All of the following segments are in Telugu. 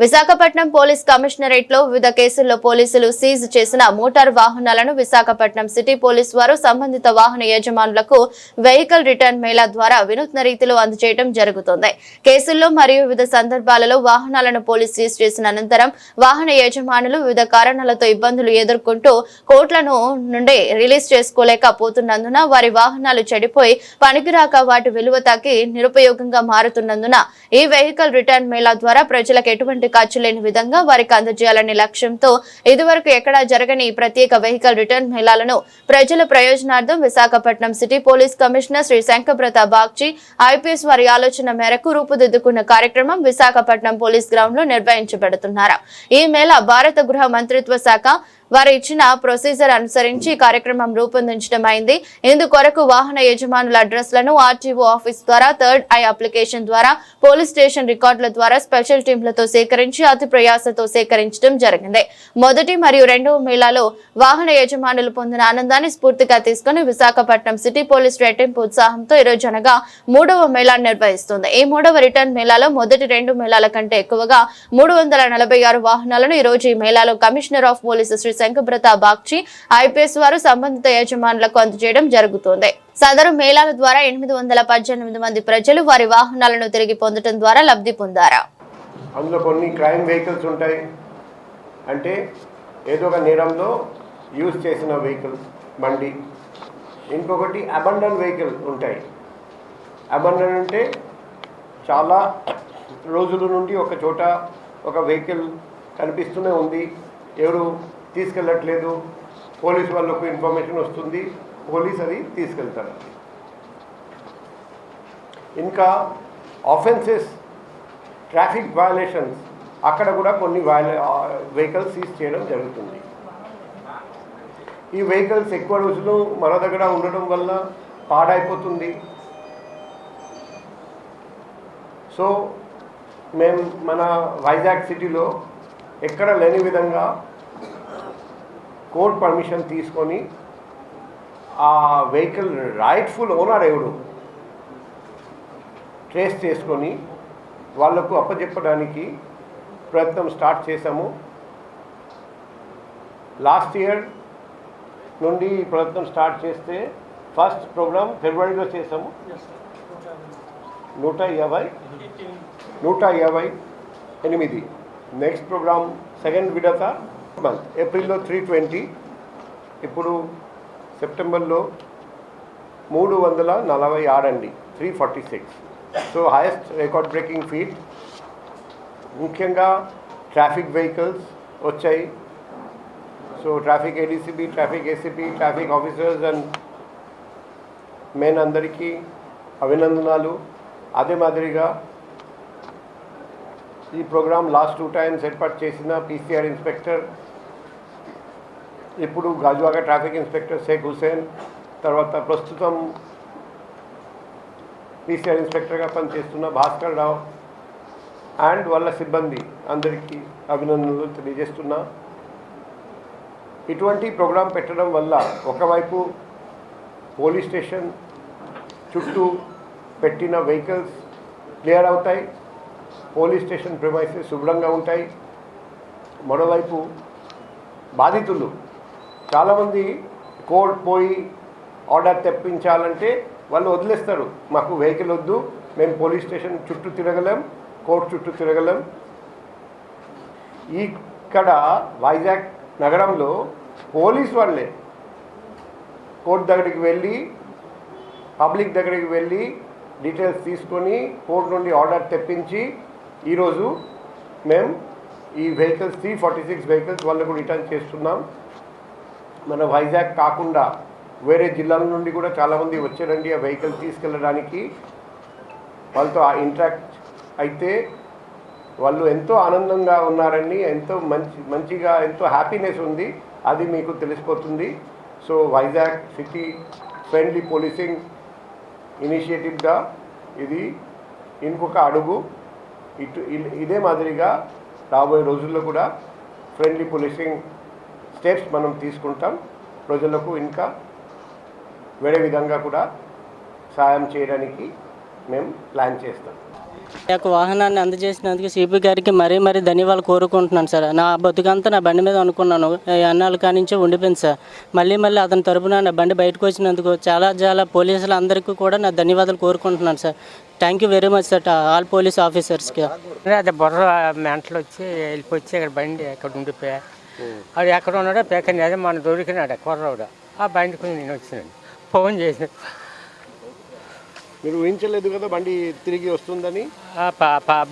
విశాఖపట్నం పోలీస్ కమిషనరేట్లో వివిధ కేసుల్లో పోలీసులు సీజ్ చేసిన మోటార్ వాహనాలను విశాఖపట్నం సిటీ పోలీస్ వారు సంబంధిత వాహన యజమానులకు వెహికల్ రిటర్న్ మేళా ద్వారా వినూత్న రీతిలో అందజేయడం జరుగుతుంది. కేసుల్లో మరియు వివిధ సందర్భాలలో వాహనాలను పోలీస్ సీజ్ చేసిన అనంతరం వాహన యజమానులు వివిధ కారణాలతో ఇబ్బందులు ఎదుర్కొంటూ కోట్లను నుండి రిలీజ్ చేసుకోలేకపోతున్నందున వారి వాహనాలు చెడిపోయి పనికిరాక వాటి విలువ తగ్గి నిరుపయోగంగా మారుతున్నందున ఈ వెహికల్ రిటర్న్ మేళా ద్వారా ప్రజలకు ఎటువంటి ఖర్చు లేని విధంగా వారికి అందజేయాలనే లక్ష్యంతో ఇదివరకు ఎక్కడా జరగని ప్రత్యేక వెహికల్ రిటర్న్ మేళాలను ప్రజల ప్రయోజనార్థం Visakhapatnam city police commissioner Shri Shankarpratap Bagchi IPS వారి ఆలోచన మేరకు రూపుదిద్దుకున్న కార్యక్రమం విశాఖపట్నం పోలీస్ గ్రౌండ్లో నిర్వహించబడుతున్నారు. ఈ మేళ భారత గృహ మంత్రిత్వ శాఖ వారు ఇచ్చిన ప్రొసీజర్ అనుసరించి కార్యక్రమం రూపొందించడం అయింది. ఇందుకొరకు వాహన యజమానుల అడ్రస్లను ఆర్టీఓ ఆఫీస్ ద్వారా థర్డ్ ఐ అప్లికేషన్ ద్వారా పోలీస్ స్టేషన్ రికార్డుల ద్వారా స్పెషల్ టీంలతో సేకరించి అతి ప్రయాసతో సేకరించడం జరిగింది. మొదటి మరియు రెండవ మేళాలో వాహన యజమానులు పొందిన ఆనందాన్ని స్ఫూర్తిగా తీసుకుని విశాఖపట్నం సిటీ పోలీస్ రెట్టింపు ఉత్సాహంతో ఈ రోజు అనగా మూడవ మేళా నిర్వహిస్తుంది. ఈ మూడవ రిటర్న్ మేళాలో మొదటి రెండు మేళాల కంటే ఎక్కువగా మూడు వందల నలభై ఆరు వాహనాలను ఈ రోజు ఈ మేళాలో commissioner of police Shri Shankabrata Bagchi IPS వారు సంబంధిత యజమానులకు అందజేయడం జరుగుతోంది. సదరు మేళాల ద్వారా ఎనిమిది వందల పద్దెనిమిది మంది ప్రజలు వారి వాహనాలను తిరిగి పొందడం ద్వారా లబ్ధి పొందారు. అందులో కొన్ని క్రైమ్ వెహికల్స్ ఉంటాయి. అంటే ఏదో ఒక నేరంలో యూజ్ చేసిన వెహికల్ బండి. ఇంకొకటి అబండన్ వెహికల్ ఉంటాయి. అబండన్ అంటే చాలా రోజుల నుండి ఒక చోట ఒక వెహికల్ కనిపిస్తూనే ఉంది. ఎవరు తీసుకెళ్ళట్లేదు. పోలీస్ వాళ్ళకు ఇన్ఫర్మేషన్ వస్తుంది. పోలీస్ అది తీసుకెళ్తారు. ఇంకా ఆఫెన్సెస్ ట్రాఫిక్ వయలేషన్స్ అక్కడ కూడా కొన్ని వయలే వెహికల్స్ సీజ్ చేయడం జరుగుతుంది. ఈ వెహికల్స్ ఎక్కువ రోజులు మన దగ్గర ఉండడం వల్ల పాడైపోతుంది. సో మేము మన వైజాగ్ సిటీలో ఎక్కడ లేని విధంగా కోర్ట్ పర్మిషన్ తీసుకొని ఆ వెహికల్ రైట్ఫుల్ ఓనర్ ఎవడు ట్రేస్ చేసుకొని వాళ్ళకు అప్పచెప్పడానికి ప్రయత్నం స్టార్ట్ చేశాము. లాస్ట్ ఇయర్ నుండి ఈ ప్రయత్నం స్టార్ట్ చేస్తే ఫస్ట్ ప్రోగ్రామ్ ఫిబ్రవరిలో చేసాము నూట యాభై నూట యాభై ఎనిమిది. నెక్స్ట్ ప్రోగ్రామ్ సెకండ్ విడత మంత్ ఏప్రిల్లో త్రీ ట్వంటీ ఇప్పుడు సెప్టెంబర్లో మూడు వందల నలభై ఆరు అండి three forty six so highest record breaking feat ముఖ్యంగా ట్రాఫిక్ వెహికల్స్ వచ్చాయి. So traffic ADCB traffic ACP traffic officers and men అందరికీ అభినందనాలు. అదే మాదిరిగా ఈ ప్రోగ్రామ్ లాస్ట్ టూ టైమ్స్ ఏర్పాటు చేసిన పీసీఆర్ ఇన్స్పెక్టర్ ఇప్పుడు గాజువాక ట్రాఫిక్ ఇన్స్పెక్టర్ షేక్ హుసేన్ తర్వాత ప్రస్తుతం పీసీఆర్ ఇన్స్పెక్టర్గా పనిచేస్తున్న భాస్కర్ రావు అండ్ వాళ్ళ సిబ్బంది అందరికీ అభినందనలు తెలియజేస్తున్నా. ఇటువంటి ప్రోగ్రాం పెట్టడం వల్ల ఒకవైపు పోలీస్ స్టేషన్ చుట్టూ పెట్టిన వెహికల్స్ క్లియర్ అవుతాయి. పోలీస్ స్టేషన్ ప్రివైసెస్ శుభ్రంగా ఉంటాయి. మరోవైపు బాధితులు చాలామంది కోర్ట్ పోయి ఆర్డర్ తెప్పించాలంటే వాళ్ళు వదిలేస్తారు. మాకు వెహికల్ వద్దు మేము పోలీస్ స్టేషన్ చుట్టూ తిరగలేం కోర్టు చుట్టూ తిరగలేం. ఇక్కడ వైజాగ్ నగరంలో పోలీస్ వాళ్ళే కోర్టు దగ్గరికి వెళ్ళి పబ్లిక్ దగ్గరికి వెళ్ళి డీటెయిల్స్ తీసుకొని కోర్టు నుండి ఆర్డర్ తెప్పించి ఈరోజు మేము ఈ vehicles three forty six vehicles వాళ్ళకు రిటర్న్ చేస్తున్నాం. మన వైజాగ్ కాకుండా వేరే జిల్లాల నుండి కూడా చాలామంది వచ్చారండి ఆ వెహికల్ తీసుకెళ్ళడానికి. వాళ్ళతో ఆ ఇంట్రాక్ట్ అయితే వాళ్ళు ఎంతో ఆనందంగా ఉన్నారండి ఎంతో మంచి మంచిగా ఎంతో హ్యాపీనెస్ ఉంది అది మీకు తెలిసిపోతుంది. So Vizag city friendly policing ఇనిషియేటివ్గా ఇది ఇంకొక అడుగు. ఇటు ఇ- ఇదే మాదిరిగా రాబోయే రోజుల్లో కూడా ఫ్రెండ్లీ పోలీసింగ్ స్టెప్స్ మనం తీసుకుంటాం. ప్రజలకు ఇంకా వేరే విధంగా కూడా సాయం చేయడానికి మేము ప్లాన్ చేస్తాం. యొక్క వాహనాన్ని అందజేసినందుకు సిపి గారికి మరీ మరీ ధన్యవాదాలు కోరుకుంటున్నాను సార్. నా బతుకంతా నా బండి మీద అనుకున్నాను. ఈ అన్నాళ్ళ కానించే ఉండిపోయింది సార్. మళ్ళీ మళ్ళీ అతని తరపున నా బండి బయటకు వచ్చినందుకు చాలా చాలా పోలీసులు అందరికీ కూడా నా ధన్యవాదాలు కోరుకుంటున్నాను sir. Thank you very much sir all police ఆఫీసర్స్కి. అదే బుర్ర మెంటలు వచ్చి వెళ్ళిపోయి ఇక్కడ బండి అక్కడ ఉండిపోయా. అది ఎక్కడ ఉన్నాడో పేకని అదే మన దొరికినాడు కుర్రోడు. ఆ బండి కొంచెం నేను వచ్చినాడు ఫోన్ చేసిన మీరు ఊహించలేదు కదా బండి తిరిగి వస్తుందని?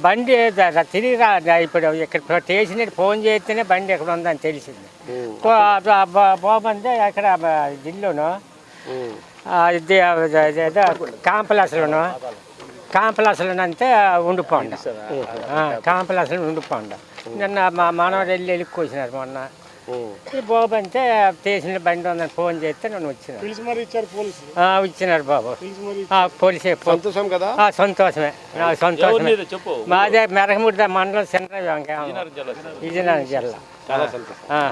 బండి తిరిగి రా ఇప్పుడు ఇక్కడ స్టేషన్ ఫోన్ చేస్తేనే బండి ఎక్కడ ఉందని తెలిసింది. బాబంటే అక్కడ. జిల్లోను. ఇది కాంపలాసలో అంతే ఉండిపోండి. కాంపలాసలో ఉండిపోండి. నిన్న మా మనవాడు వెళ్ళి వెళ్ళికొచ్చినారు మొన్న. ఈ బాబు అంటే స్టేషన్ బండి ఉందని ఫోన్ చేస్తే నన్ను వచ్చినారు ఆ, ఇచ్చినారు బాబు. ఆ, పోలీసే సంతోషం కదా? ఆ, సంతోషమే. నాకు సంతోషమే. మాదే మెరగముడి మండలం సెంటర్ విజయనగరం జిల్లా. చాలా సంతోషం. ఆ.